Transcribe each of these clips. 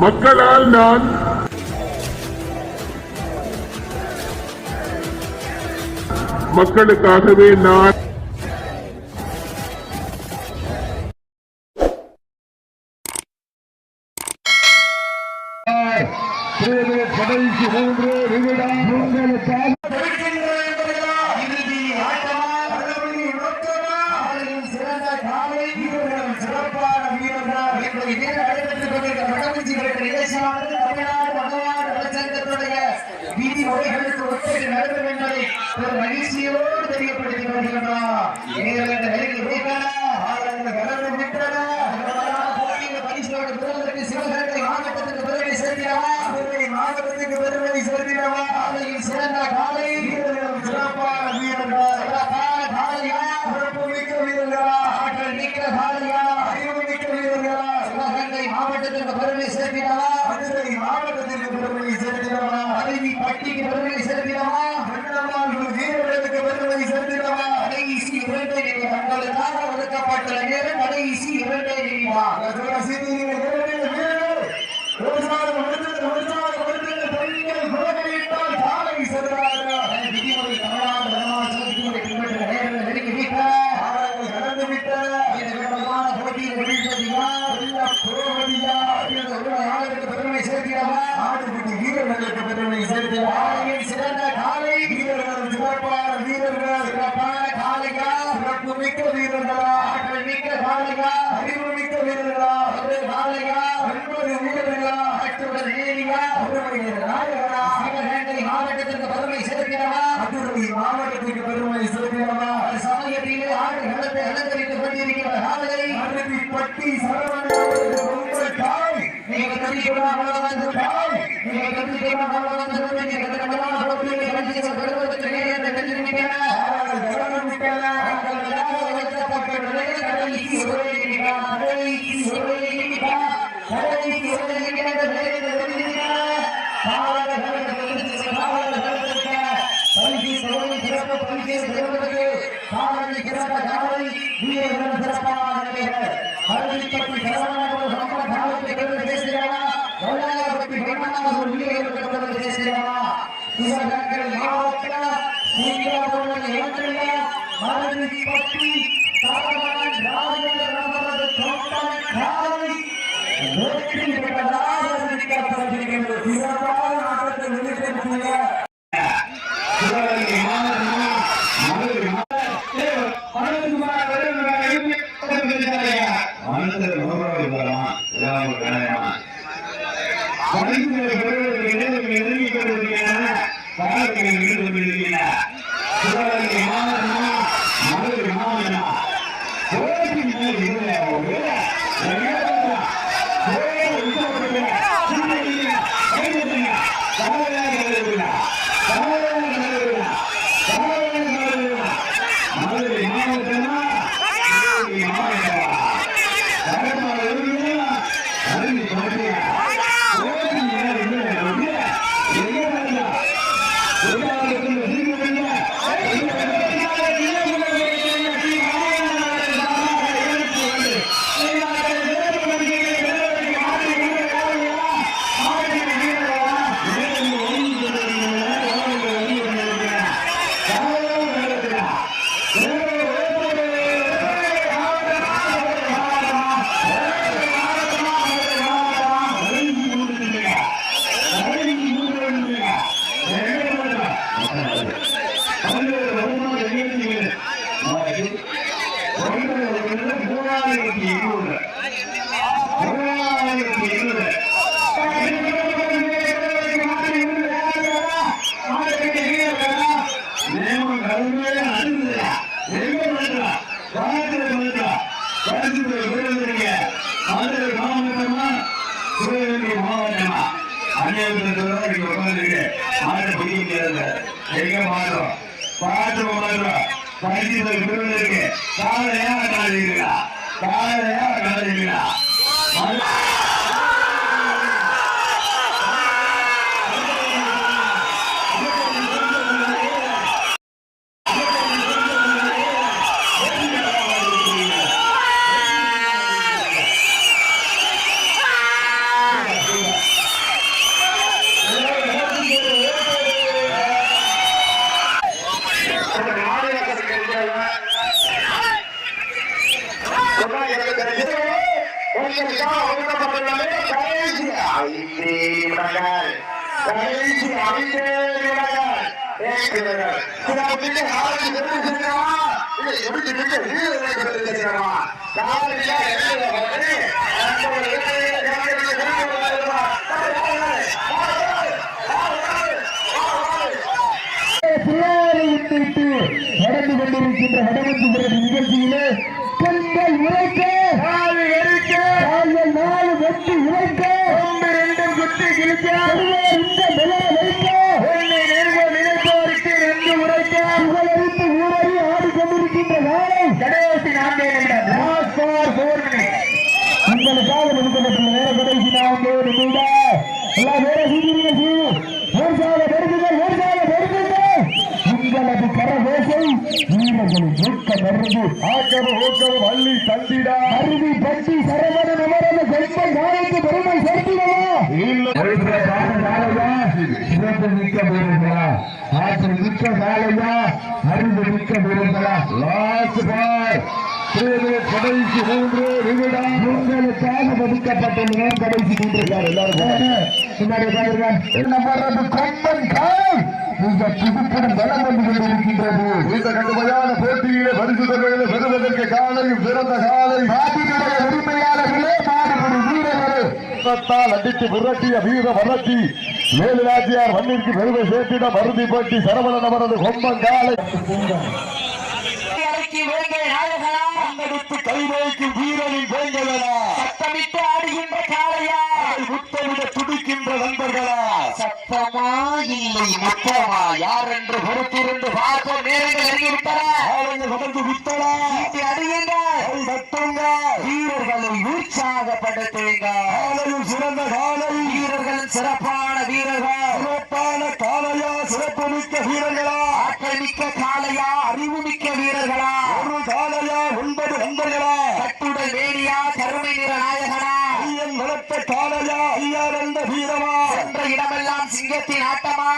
மக்களால் நான் மக்களுக்காகவே நான் மூன்று நிமிடம் உங்களுக்காக இறுதி ஆட்டமா மறுபடி நோக்கமா அவர்களின் சிறந்த காலை வீரர்களும் சிறப்பான வீரர்கள் என்பதை வீர நடைபெற்றுக் கொண்டிருக்கிற வடமஞ்சி விரட்டு நிகழ்ச்சியானது தமிழ்நாடு மகவான் நலச்சங்கத்துடைய விதிமுறைகளுக்கு நடக்கும் என்பதை ஒரு மகிழ்ச்சியோடு தெரியப்படுத்திக் கொள்கின்றோம். நீங்கள் நெருங்கி வைத்தன ஆளுநர்கள் கடந்து விட்டன போட்டியில் பரிசோடு பெறுவதற்கு சிவகங்கை மாவட்டத்துக்கு பெருமை சேர்க்கிறவா சிவகங்கை மாவட்டத்துக்கு பெருமை சேர்க்கிறவா காலையில் சிறந்த காலை வீரர்களும் சிறப்பான வீரர்கள் சிறப்பான காலையா சிறப்பு மிக்க வீரர்களா ஆற்றல் மிக்க காலையா அறிவு மிக்க வீரர்களா சிவகங்கை மாவட்டத்திற்கு பெருமை சேர்க்கிறவா மதுரை மாவட்டத்திற்கு பெருமை சேர்க்கிறவா அருவி பட்டிக்கு பெருமை சேர்க்கிறவா மன்னம்மாள் வீரர்களுக்கு பெருமை சேர்க்கிறவா கடைசி இரண்டு நிமிடம் தங்களுக்காக ஒதுக்கப்பட்டுள்ள நேரம் கடைசி இரண்டு நிமிடம் வீரர்கள் விவசாயம் முடிந்தது விவசாயம் முடிந்தது பெண்கள் குலகையிட்டால் காலை செல்கிறார்கள் விதிமுறை தமிழ்நாடு வடமாநில விதிமுறை பின்பற்ற நேரங்கள் நெருங்கி விட்டன காலங்கள் கடந்து விட்டன இந்த விதமான போட்டியில் வீழ்த்ததியா இல்ல புரோகதியா என்ற ஒரு நாளுக்கு பெருமை சேர்க்கிறவா நாட்டுக்கு வீரர்களுக்கு பெருமை சேர்க்கிறவா காலையில் சிறந்த காலை வீரர்கள் சிறப்பான வீரர்கள் சிறப்பான காலையா சிறப்பு மிக்க வீரர்களா ஆற்றல் மிக்க காலையா அறிவு மிக்க வீரர்களா ஒரு காலையா ஒன்பது வீரர்களா அத்துடன் நேரியா ஒருவரை நாயகரா சிவகங்கை மாவட்டத்திற்கு பெருமை சேர்க்கிறவா மதுரை மாவட்டத்திற்கு பெருமை சேர்க்கிறவா சமயத்திலே ஆடு களத்தை அலங்கரித்துக் கொண்டிருக்கிற காலை. அறுதி பட்டி சரவணன் உங்கள் தாய் நீங்க தெரிவிக்கிறாங்க தாய் நீங்க தெரிவிக்கிறாங்க வந்து நீங்க हरे की हो रही कृपा हरे की हो रही कृपा हरे की हो रही कृपा हरे की हो रही कृपा भावर भर भावर भर कृपा हरि की हो रही कृपा हरि की हो रही कृपा भावर की कृपा भावर ये भर कृपा हरे है हरि की कृपा को हमको भाव के कर दे से जाना भोला भक्ति भगवान को लिए कर दे से जाना इस रंग लाभ का पूजा को नियंत्रण भारत की भक्ति கொண்டிருக்கின்றன காலத்தில் நின்று கொண்டிருக்கின்றன சிவகங்கை மாவட்டம் மதுரை நேமம் கருமையா அழுதுல எங்க பண்றா பாத்துல பண்றா பரிசுல மதுரை மாவட்டமா சிவகங்கை மாவட்டமா அந்நியத்துல இங்க உட்காந்துருக்கு மாட்டை பிடிக்க முடியாது எங்க மாட்டோம் பாட்டு மாட்டோம் பரிசுல விழுந்துருக்கு காலையா காலையா காலையா காலையா காலையில் எழுந்து வருவா. பிள்ளையாரை விட்டுவிட்டு நடந்து கொண்டிருக்கின்ற நிகழ்ச்சியிலே பெண்கள் உரைக்க சிறப்பு மிக்க வீரர்களா. ஆற்றல் மிக்க வேலையா அறிவு மிக்க வீரர்களா. லாஸ்ட் பார் கடைசி மூன்று நிமிடம் உங்களுக்காக ஒதுக்கப்பட்டுள்ள கடைசி மூன்று எல்லாரும். கொம்பன் காலம் இந்த புதுப்படம் வளம் வந்து கொண்டிருக்கின்றது. இந்த கடுமையான போட்டியிலே பரிசு தொகைகளை பெறுவதற்கு காலையும் சிறந்த காலை. நாட்டினுடைய உரிமையாளர்களே வீரர்களே. ரத்தத்தால் அடித்து விரட்டிய வீர வளர்ச்சி. வேலுராஜியார் மண்ணிற்கு பெருமை சேர்த்திட மருதி போட்டி சரவண நபரது கொம்பன் காலை. இறக்கி வேங்கை நாயகனா? அடித்து கைவேக்கும் வீரனின் வேங்கலனா சத்தமிட்டு ஆடுகின்ற காளையா? முத்தமிட துடிக்கின்ற நண்பர்களா சத்தமா இல்லை மொத்தமா? யார் என்று பொறுத்திருந்து பார்ப்போம் நேரங்கள் தட்டுங்க வீரர்களை உற்சாகப்படுத்துங்க சிறந்த காலை. வீரர்களின் சிறப்பான வீரர்கள். சிறப்பான காலையா சிறப்பு மிக்க வீரர்களா? ஆற்றல் மிக்க காளையா அறிவு மிக்க வீரர்களா ஒரு காலையா ஒன்பது நண்பர்களா கட்டுடல் வேணியா கருமை நிற நாயகனா ஐயன் வளர்த்த காலையா ஐயார் என்ற வீரமா சென்ற சிங்கத்தின் ஆட்டமா?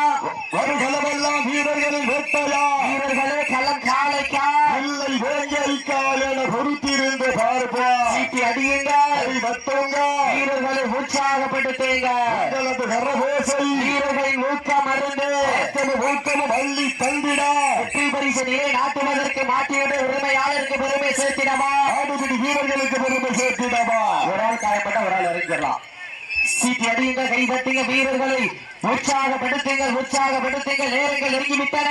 வருகளமெல்லாம் வீரர்களின் வேட்டையா? வீரர்களே களம் காளைக்கா இல்லை வேங்கைக்கால் என பொறுத்திருந்து பார்ப்பா. சீட்டி அடியுங்க. கை தட்டுங்க வீரர்களை உற்சாகப்படுத்துங்க. உங்களது கரபோசை வீரர்களின் ஊக்கம் மருந்து ஊக்கமும் அள்ளி தந்திடா. வெற்றி பரிசு நிலை நாட்டுவதற்கு மாட்டியுடைய உரிமையாளருக்கு பெருமை சேர்த்திடவா? ஆடுபிடி வீரர்களுக்கு பெருமை சேர்த்திடவா? ஒரு ஆள் காயப்பட்ட ஒரு ஆள் இறங்கிடலாம். சீட்டி அடியுங்க கைப்பட்டுங்க வீரர்களை உற்சாகப்படுத்துங்க உற்சாகப்படுத்துங்க நேரங்கள் நெருங்கிவிட்டன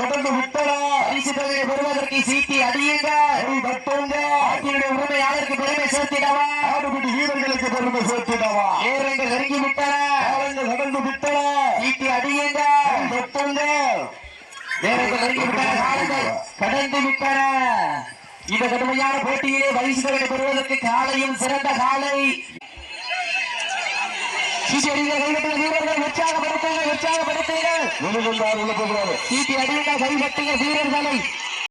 தொடர்ந்து விட்டலா பரிசு தொகையை பெறுவதற்கு சீட்டி அடியுங்க கை தட்டுங்க நாட்டினுடைய உரிமையாளருக்கு பெருமை சேர்த்திடவா? ஆடுபிடி வீரர்களுக்கு பெருமை சேர்த்திடவா? நேரங்கள் நெருங்கிவிட்டன தொடர்ந்து விட்டலா சீட்டி அடியுங்க கை தட்டுங்க நேரங்கள் நெருங்கிவிட்டன காலங்கள் கடந்து விட்டன. இந்த கடுமையான போட்டியிலே பரிசுகளை பெறுவதற்கு காலையும் சிறந்த காலை. அடியுங்க கைப்பட்டுங்க வீரர்கள் உற்சாகப்படுத்துங்க உற்சாகப்படுத்துங்க வெளிவந்தார் உள்ள போகிறாரு. சீட்டி அடியுங்க கைப்பட்டுங்க வீரர்களை.